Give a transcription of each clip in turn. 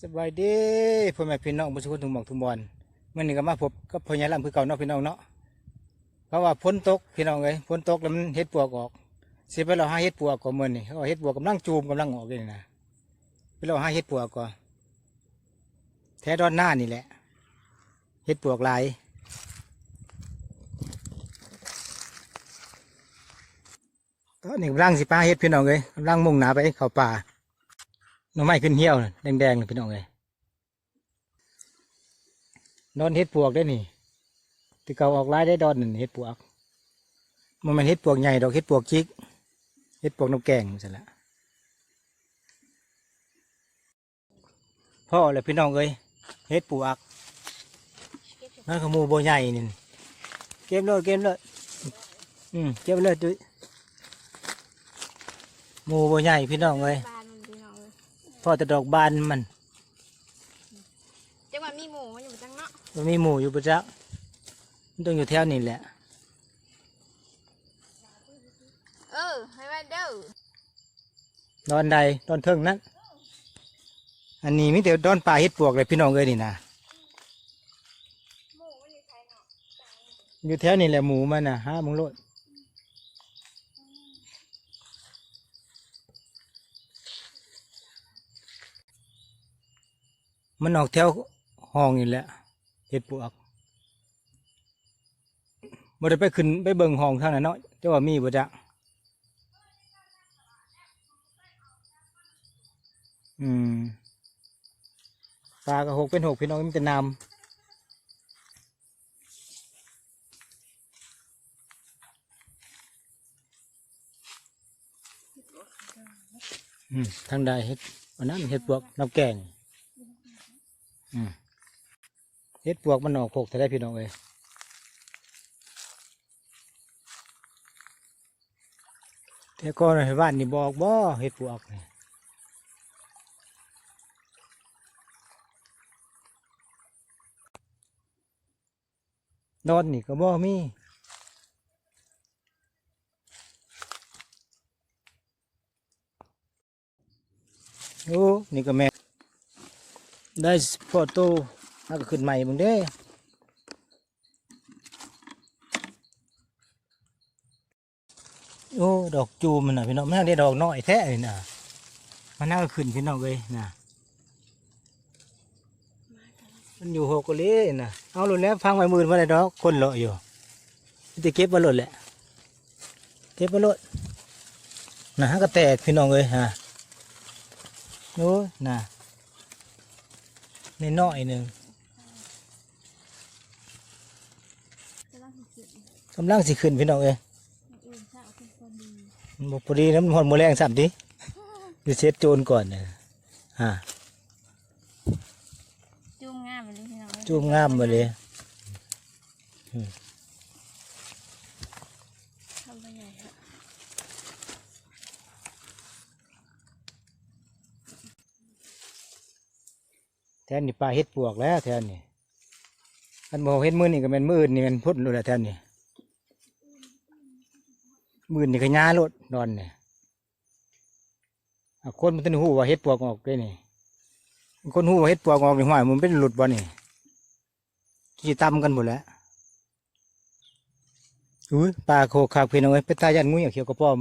สบายดีพ่อแม่พี่น้องบุษคนทุกหมอกทุกบอลเมื่อนี้ก็มาพบกับพ่อใหญ่ลำคือเก่าเนาะพี่น้องเนาะเพราะว่าฝนตกพี่น้องเลยฝนตกแล้วมันเฮ็ดปวกออกสิไปเราหาเฮ็ดปวกก่อนมื่อนี่เขาว่าเฮ็ดปวกกำลังจูมกำลังออกเลยนะไปเราหาเฮ็ดปวกก่อนแท้ดอนหน้านี่แหละเฮ็ดปวกหลายตอนนี้กำลังสิป้าเฮ็ดพี่น้องเลยกำลังมุ่งหนาไปเข้าป่า หน่อไม้ขึ้นเหี่ยวนะแดงๆเลยพี่น้องเลยดอนเฮ็ดปวกได้นี่ที่เขาออกลายได้ดอนหนั่นเฮ็ดปวก มันมันเฮ็ดปวกใหญ่ดอกเฮ็ดปวกจิกเฮ็ดปวกน้ำแกงมันสิละพ่อเลยพี่น้องเอ้ยเฮ็ดปวกนั่นขโมูโบใหญ่นี่เก็บเลยเก็บเลยอืมเก็บเลยดุยมูโบใหญ่พี่น้องเอ้ย พอแต่ดอกบานมันจังหวะมีหมูมันอยู่จังเนาะมันมีหมูอยู่ปะจ๊ะมันต้องอยู่แถวนี้แหละ เออให้ไว้เด้อดอนใดดอนเทิงนั้นอันนี้มิแต่ดอนป่าเฮ็ดปวกเลยพี่น้องเอ้ยนี่นะหมูมันอยู่ไทยเนาะอยู่แถวนี้แหละหมูมันนะฮะมึงโลด มันออกแถวห้องนี่แหละเฮ็ดปวกบ่ได้ไปขึ้นไปเบิ่งห้องทางนั้นเนาะเจ้าว่ามีบ่จ๊ะอืมปลากระหกเป็นหกพี่น้องมันจะนำอืมทางใดเฮ็ดอันนั้นเฮ็ดปวกน้ำแกง เฮ็ดปวกมันออกโคกแต่ได้พี่น้องเอ้ยแต่ก่อนในบ้านนี่บอกบ่เฮ็ดปวกนี่นอนนี่ก็บ่มีโอ้นี่ก็แม่ ได้พอโตน่าก็ขึ้นใหม่มึงเด้โอ้ดอกจูมันน่ะพี่น้องมันน่าได้ดอกน้อยแท้เลยน่ะมันน่าก็ขึ้นพี่น้องเลยน่ะมันอยู่หกกะเลยน่ะเอาหลุดแล้วฟังไว้มือมาได้ดอกคนเลาะอยู่จะเก็บมาหลุดแหละเก็บมาหลุดน่ะฮะก็แตกพี่น้องเลยฮะโอ้น่ะ ในน้อยๆหนึ่งจะต้องสิบกำลังสิขึ้นพี่น้องเอ้ยอื่นจะเอาเป็นคนดีมันบ่พอดีน้ำหอนโมแรงสับดิดิเซ็ตโจรก่อนเนี่ยฮะจุ่มงามไปเลยพี่น้องเลยจูมงามมาเลยทำไปใหญ่ค่ะ แทนนี่ปลาเฮ็ดปวกแล้วแทนนี่อันบ่เฮ็ดมือนี่ก็เป็นมืออื่นนี่มันพุ่นโลดแล้วแทนนี่มือนี่ก็ย้าโลดนอนเนี่ยอะคนมันต้องหูว่าเฮ็ดปวกออกเลยนี่คนหูว่าเฮ็ดปวกออกนี่ห้วยมันเป็นหลุดบ่นี่ขี้ตำกันหมดแล้วอุ้ยปลาโคคาพี่น้องเอ้เป็นตายันงูอย่างเขียวกระป้อม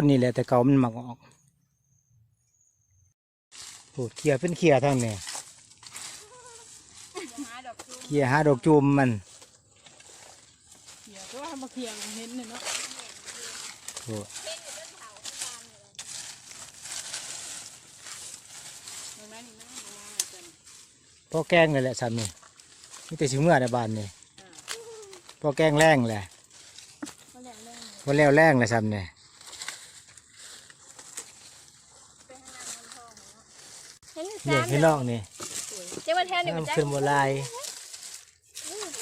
นนี่แหละแต่เก่ามันหมักออกโอ้เขี่ยเป็นเขี่ยทางเนี่ยหาดอกจุ่มเขี่ยหาดอกจูมมันเขียวก็ว่ามาเขียวเห็นเนี่ยเนาะโอ้เห็นไหมนี่นะมาจันพ่อแกล้งเลยแหละซ้ำนี่มีแต่ชิเมื่อในบ้านนี่พ่อแกล้งแรงแหละก็แหละเรื่องพ่อแล้วแรงเลยซ้ำนี่เห็น เนี่ยพี่น้องนี่เจ้าว่าแท้นี่มันน้ำจะขึ้นบัลาย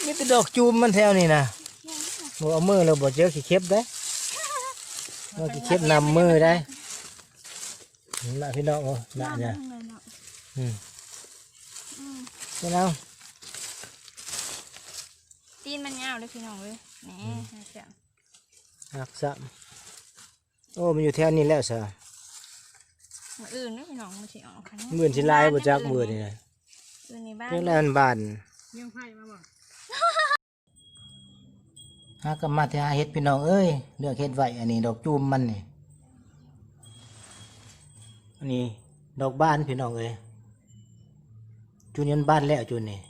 มีแต่ดอกจูมมันแถวนี่นะบ่เอามือเราบ่เจอขี้เข็บได้เอาขี้เข็บนำมือได้นี่ละพี่น้องโอ้ละเนี่ยเลยเนาะอืมพี่น้องตีนมันยาวเลยพี่น้องเลยนี่เสียงหักซ้ำโอ้มันอยู่แถวนี้แล้วซะ มืออื่นนี่พี่น้องมันสิออกคันมื่นสิลายบ่จักมือนี่นะอื่นในบ้านเรื่องแลมันบานยังไผ่มาบ่หากลับมาที่หาเฮ็ดพี่น้องเอ้ยเลือกเฮ็ดไว้อันนี้ ดอกจูมมันนี่อันนี้ ดอกบานพี่น้องเอ้ยจูนยันบานแล้วจูนนี่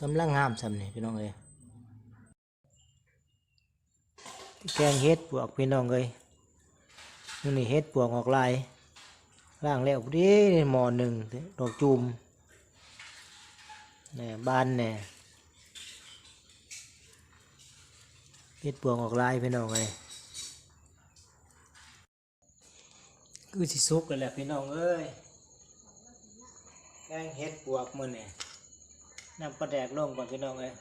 กำลังงามซำนี่พี่น้องเอ้ย แกงเฮ็ดปวกพี่น้องเอ้ยนี่เฮ็ดปวกออกลายล่างแล้วดีหมอหนึ่งดอกจูมแหน่บานแหน่เฮ็ดปวงออกลายพี่น้องเลยคือสิสุกกันแหละพี่น้องเอ้ยแกงเฮ็ดปวกมื้อนี่นำปลาแดกลงก่อนพี่น้องเอ้ย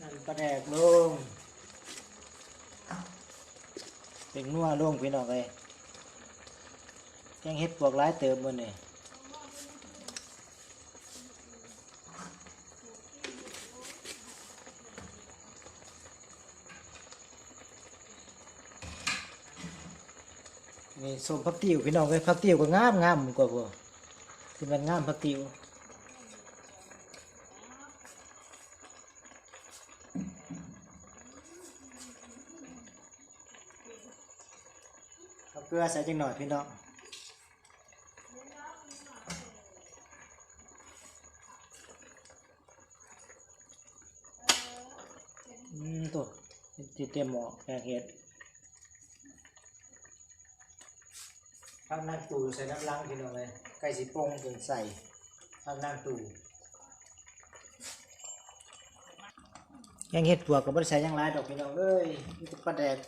นำปลาแด กลงเป็นนัวลงพี่น้องเอ้ยแกงเฮ็ดปวกหลายเติมมื้อนี่นี่ส้มผักติ๋วพี่น้องเอ้ยผักติ๋วก็งามงามกว่าพวกคือมันงามผักติ๋วเอาเก ลือใส่จังหน่อยพี่น้องอืมตัวจิเตรียมหม้อแกงเห็ดพักนั่งตูใส่น้ำล้างพี่น้องเลยไก่สิโป่งถึงใส่พักนั่งตูยังเห็ดปวกกับบริษัทยังไรดอกพี่น้องเอ้ยนี่จะปลาแดก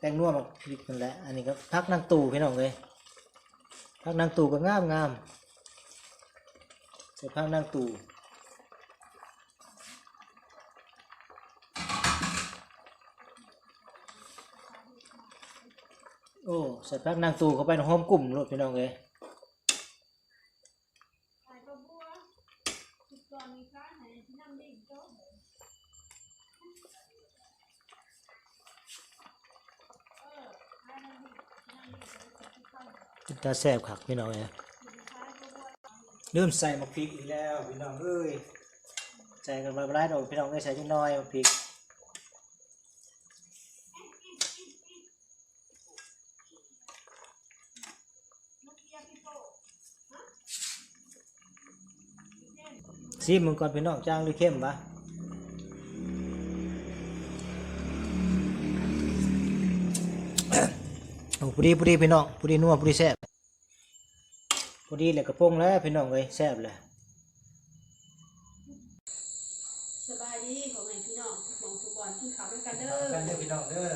แตงนัวมาพริกกันแหละอันนี้ก็พักนางตูพี่น้องเลยพักนางตูก็งามงามใส่พักนางตูโอ้ใส่พักนางตูเข้าไปในห้อมกลุ่มรถพี่น้องเลย ตาแซ่บคักพี่น้องเอ้ยเริ่มใส่มะพริกอีกแล้วพี่น้องเอ้ยใส่กันมาหลายดอกพี่น้องเอ้ยใส่จังน้อยมะพริกซีมึงก่อนพี่น้องจ้างหรือเข้มปะโอ้พอดีพอดีพี่น้องพอดีนัวพอดีแซ่บ พอดีเลยกระโปงแล้วพี่น้องเอ้ยแซ่บเลยสบายดีของแม่พี่น้องทุกหมองทุกบอลที่เขาด้วยกันเด้อกันเด้อพี่น้องเด้อ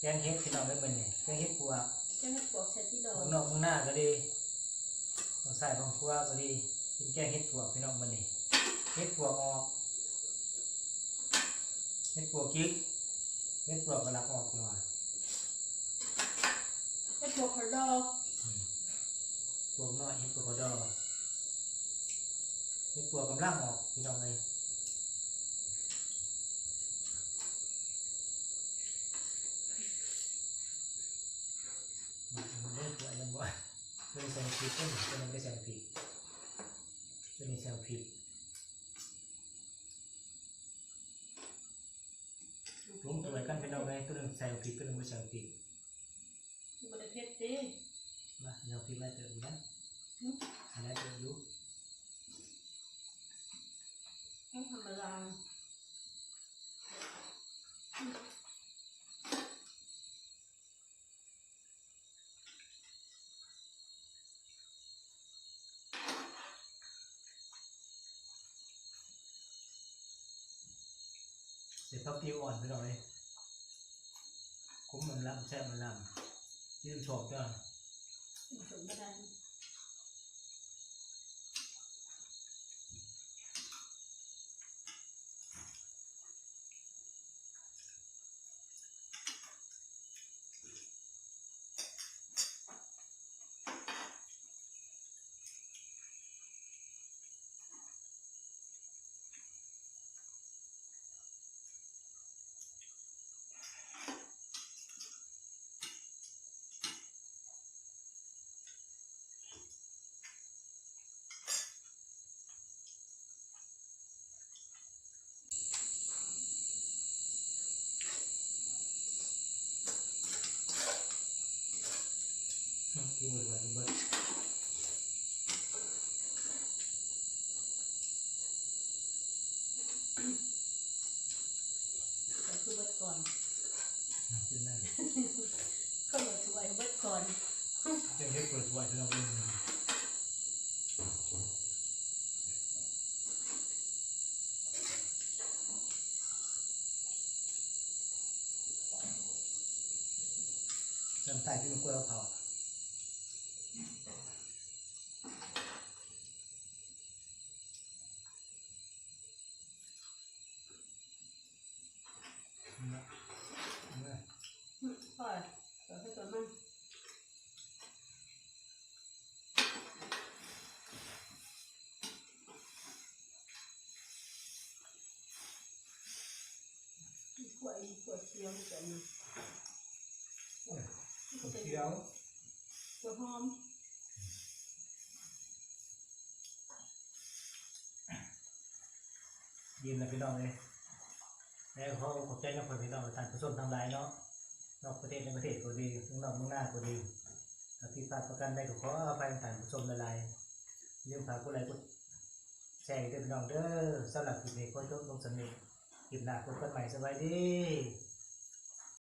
แกงเฮ็ดพี่น้องเด้อมื้อนี้แกงเฮ็ดปัวเจ้าแม่ปวกเสร็จที่ดอกข้างนอกข้างหน้าก็ดีข้างใส่ข้างครัวก็ดีกินแกงเฮ็ดปัวพี่น้องมื้อนี้เฮ็ดปัวออกเฮ็ดปัวกิ๊กเฮ็ดปัวกระลักออกอยู่ว่าเจ้าปวกคอร์ดอก ปัวน้อยเฮ็ดปัวกระดอเฮ็ดปัวกำลังออกพี่น้องเอ้ยเลิกตัวยังบ่ตัวนี้ใส่พริกตัวนี้ตัวนี้ไม่ใส่พริกตัวนี้ใส่พริกลุงตัวไหนกันเป็นเอาไงตัวหนึ่งใส่พริกตัวหนึ่งไม่ใส่พริกบริเพชรดิ มาเอาพริกมาเติมนะอะไรเติมดูต้องธรร มดาเสร็จพักติวอ่อนไปหน่อยคุ้มมันลำแซ่บมันลำที่ต้องชอบจ้ะ สมบัติ พ กิ นหมดเลยเบิดแต่คือเบิดก่อนกินได้ก็เบิดช่วยเบิดก่อนจ๊เฮ็ดเปิดไว้ที่เราเล่นจำใต้ที่มันกล้วยเผาเนี่ยเนี่ย อืมพ่อเปิดให้ตัวมันขวด ขวดเคี้ยวนี่กันะเขียวขวหอมยินนะพี่น้องเลยแล้วเขาขอบใจนักพี่น้องท่านผู้ชมทางหลายเนาะ นอกประเทศในประเทศก็ดีข้างนอกเมืองหน้าก็ดีถ้าผิดพลาดประกันใดก็ขออภัยท่านผู้ชมหลายเรื่องฝากกดไลค์กดแชร์ด้วยพี่น้องเด้อสำหรับคลิปนี้ก็จบลงสำเร็จคลิปหน้าพบกันใหม่สวัสดี